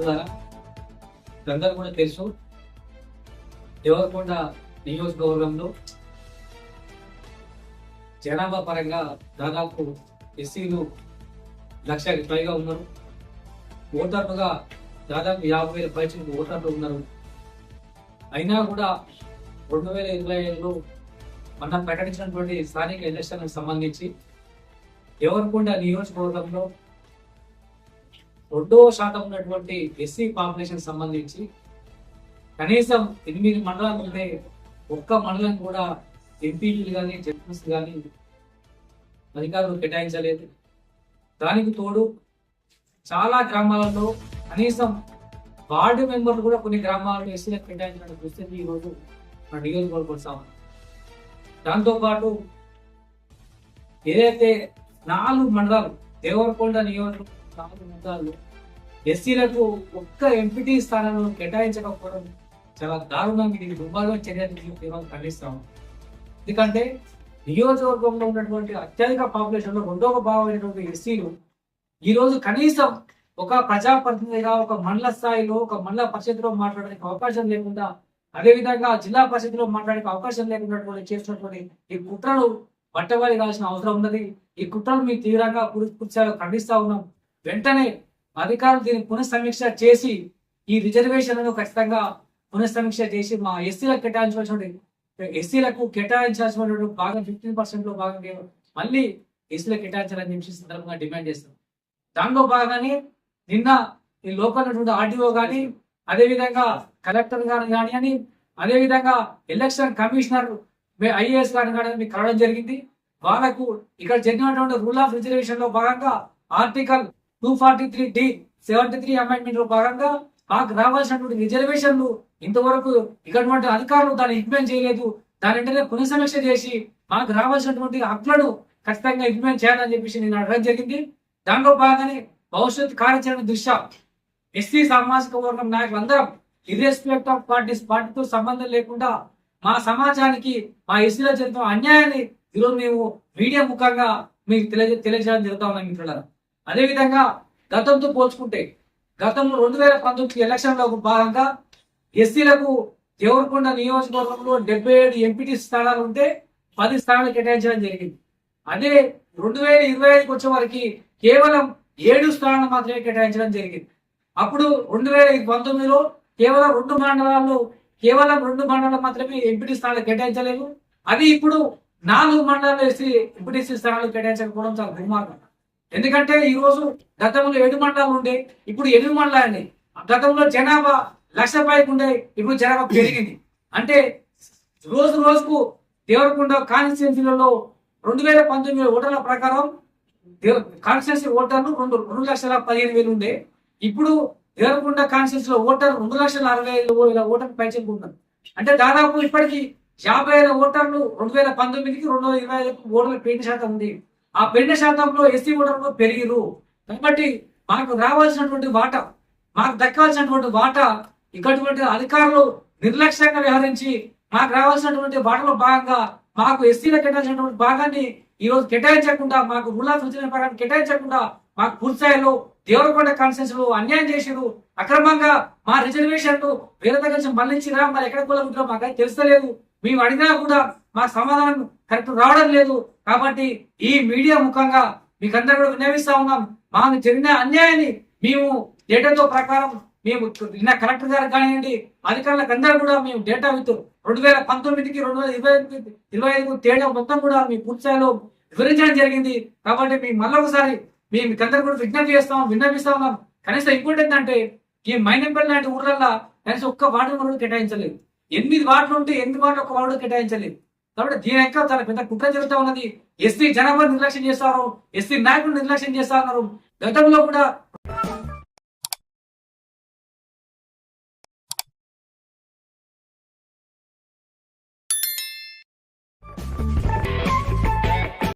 మిత్రులారా అందరూ కూడా తెలుసు. దేవరకొండ నియోజకవర్గంలో జనాభా పరంగా దాదాపు ఎస్సీలు లక్ష పైగా ఉన్నారు. ఓటర్లుగా దాదాపు యాభై వేల పైచలకు ఓటర్లు ఉన్నారు. అయినా కూడా రెండు వేల ఇరవై ఐదులో మనం ప్రకటించినటువంటి స్థానిక ఎలక్షన్లకు సంబంధించి దేవరకొండ నియోజకవర్గంలో రెండవ శాతం ఉన్నటువంటి ఎస్సీ పాపులేషన్ సంబంధించి కనీసం ఎనిమిది మండలాలు ఉంటే ఒక్క మండలం కూడా ఎంపీలు కానీ జడ్పీస్ కానీ అధికారులు కేటాయించలేదు. దానికి తోడు చాలా గ్రామాలలో కనీసం వార్డు మెంబర్లు కూడా కొన్ని గ్రామాలలో ఎస్సీలకు కేటాయించిన పరిస్థితి ఈరోజు మన నియోజకవర్గం సాగు దాంతోపాటు ఏదైతే నాలుగు మండలాలు దేవరకొండ నియోజకవర్గం నాలుగు మండలాలు ఎస్సీలకు ఒక్క ఎంపీటీ స్థానాలను కేటాయించకపోవడం చాలా దారుణంగా ఇది దుర్మార్గం చర్యలు ఖండిస్తాం ఎందుకంటే నియోజకవర్గంలో ఉన్నటువంటి అత్యధిక పాపులేషన్లో రెండవ అయినటువంటి ఎస్సీలు ఈ రోజు కనీసం ఒక ప్రజాప్రతినిధిగా ఒక మండల స్థాయిలో ఒక మండల పరిషత్లో మాట్లాడడానికి అవకాశం లేకుండా అదేవిధంగా జిల్లా పరిషత్లో మాట్లాడే అవకాశం లేకుండా చేసినటువంటి ఈ కుట్రలు బట్టబడి కావాల్సిన అవసరం ఉన్నది. ఈ కుట్రలు మీ తీవ్రంగా పూర్తిగా ఖండిస్తా ఉన్నాం. వెంటనే అధికారులు దీన్ని పునఃసమీక్ష చేసి ఈ రిజర్వేషన్లను ఖచ్చితంగా పునఃసమీక్ష చేసి మా ఎస్సీలకు కేటాయించవలసిన ఎస్సీలకు కేటాయించాల్సిన భాగం ఫిఫ్టీన్ పర్సెంట్లో భాగంగా మళ్ళీ ఎస్సీలకు కేటాయించాలని చెప్పి సందర్భంగా డిమాండ్ చేస్తాం. దానిలో భాగంగానే నిన్న ఈ లోకల్ ఉన్నటువంటి ఆర్డీఓ కానీ అదేవిధంగా కలెక్టర్ గారు కానీ అని అదేవిధంగా ఎలక్షన్ కమిషనర్ ఐఏఎస్ గారిని కానీ మీకు కలవడం జరిగింది. వాళ్ళకు ఇక్కడ జరిగినటువంటి రూల్ ఆఫ్ రిజర్వేషన్లో భాగంగా article two forty three D seventy three అమెండ్మెంట్లో భాగంగా మాకు రావాల్సినటువంటి రిజర్వేషన్లు ఇంతవరకు ఇక్కడ అధికారులు దాన్ని ఇంప్లిమెంట్ చేయలేదు. దాని వెంటనే పునఃసమీక్ష చేసి మాకు రావాల్సినటువంటి హక్కులను ఖచ్చితంగా ఇంప్లిమెంట్ చేయాలని చెప్పేసి నేను అడగడం జరిగింది. దానిలో భాగంగానే భవిష్యత్ కార్యాచరణ దృష్ట్యా ఎస్సీ సామాజిక వర్గం నాయకులందరం ఇర్రెస్పెక్ట్ ఆఫ్ పార్టీస్ పార్టీతో సంబంధం లేకుండా మా సమాజానికి మా ఎస్సీలో జరిగిన అన్యాయాన్ని ఈరోజు మేము మీడియా ముఖంగా మీకు తెలియజే తెలియజేయడం జరుగుతా ఉన్నాం మిత్రులారా. అదేవిధంగా గతంతో పోల్చుకుంటే గతంలో రెండు వేల పంతొమ్మిది ఎలక్షన్లో భాగంగా ఎస్సీలకు దేవరకొండ నియోజకవర్గంలో డెబ్బై ఏడు ఎంపీటీ స్థానాలు ఉంటే పది స్థానాలు కేటాయించడం జరిగింది. అదే రెండు వేల ఇరవై ఐదుకి వచ్చే వరకు కేవలం ఏడు స్థానాలు మాత్రమే కేటాయించడం జరిగింది. అప్పుడు రెండు వేల పంతొమ్మిదిలో కేవలం రెండు మండలాల్లో కేవలం రెండు మండలాలు మాత్రమే ఎంపీటీ స్థానాలు కేటాయించలేదు. అది ఇప్పుడు నాలుగు మండలాలు వేసి ఎంపీటీసీ స్థానాలు కేటాయించకపోవడం చాలా దుర్మార్గం. ఎందుకంటే ఈ రోజు గతంలో ఏడు మండలాలు ఉండే ఇప్పుడు ఎనిమిది మండలాలు గతంలో జనాభా లక్ష పైకి ఉండే ఇప్పుడు జనాభా పెరిగింది. అంటే రోజు రోజుకు దేవరకొండ కాన్స్టిట్యున్సీలలో రెండు వేల పంతొమ్మిది ఓటర్ల ప్రకారం కాన్స్టిట్యున్సీ ఓటర్లు రెండు రెండు లక్షల పదిహేను వేలు ఉండే. ఇప్పుడు దేవరకొండ కాన్స్టిట్యున్సీలో ఓటర్ రెండు లక్షల అరవై ఐదు వేల ఓటర్ పెంచుకుంటారు అంటే దాదాపు ఇప్పటికీ యాభై వేల ఓటర్లు రెండు వేల పంతొమ్మిదికి రెండు వేల ఇరవై ఐదు ఓటర్లు పెయిన శాతం ఉంది. ఆ పెయిన శాతంలో ఎస్సీ ఓటర్లు పెరిగిరు కాబట్టి మాకు రావాల్సినటువంటి వాటా మాకు దక్కాల్సినటువంటి వాటా ఇక్కడటువంటి అధికారులు నిర్లక్ష్యంగా వ్యవహరించి మాకు రావాల్సినటువంటి వాటలో భాగంగా మాకు ఎస్సీల కేటాయించినటువంటి భాగాన్ని ఈ రోజు కేటాయించకుండా మాకు రూల్ ఆఫ్ ప్రకారం కేటాయించకుండా మాకు పూర్తిస్థాయిలో దేవరకొండ కాన్స్టిట్యూన్స్ అన్యాయం చేసిరు అక్రమంగా మా రిజర్వేషన్లు వేరే దగ్గర నుంచి మళ్ళించిరా మరి ఎక్కడ కూలకుంటారో మాకు తెలుస్తలేదు. మేము అడిగినా కూడా మాకు సమాధానం కరెక్ట్ రావడం లేదు. కాబట్టి ఈ మీడియా ముఖంగా మీకు కూడా విన్నవిస్తా ఉన్నాం. మాకు జరిగిన అన్యాయాన్ని మేము డేటాతో ప్రకారం మేము నిన్న కలెక్టర్ గారు కానివ్వండి అధికారులకు అందరూ కూడా మేము డేటా విత్ రెండు వేల పంతొమ్మిదికి రెండు వేల ఇరవై ఐదుకి ఇరవై ఐదుకు తేడా మొత్తం కూడా మీ పూర్తి వివరించడం జరిగింది. కాబట్టి మేము మళ్ళీ ఒకసారి మేము మీకందరూ కూడా విజ్ఞప్తి చేస్తాం విన్నపిస్తా ఉన్నాం. కనీసం ఇంకోటి ఏంటంటే ఈ మైనంపల్లి లాంటి ఊర్లల్లో కనీసం ఒక్క వార్డు కూడా కేటాయించలేదు. ఎనిమిది వార్డులు ఉంటే ఎనిమిది వార్డులు ఒక వార్డు కేటాయించలేదు. కాబట్టి దీని యొక్క చాలా పెద్ద కుట్ర జరుగుతూ ఉన్నది. ఎస్సీ జనాభా నిర్లక్ష్యం చేస్తారు ఎస్సీ నాయకులు నిర్లక్ష్యం చేస్తా ఉన్నారు. గతంలో కూడా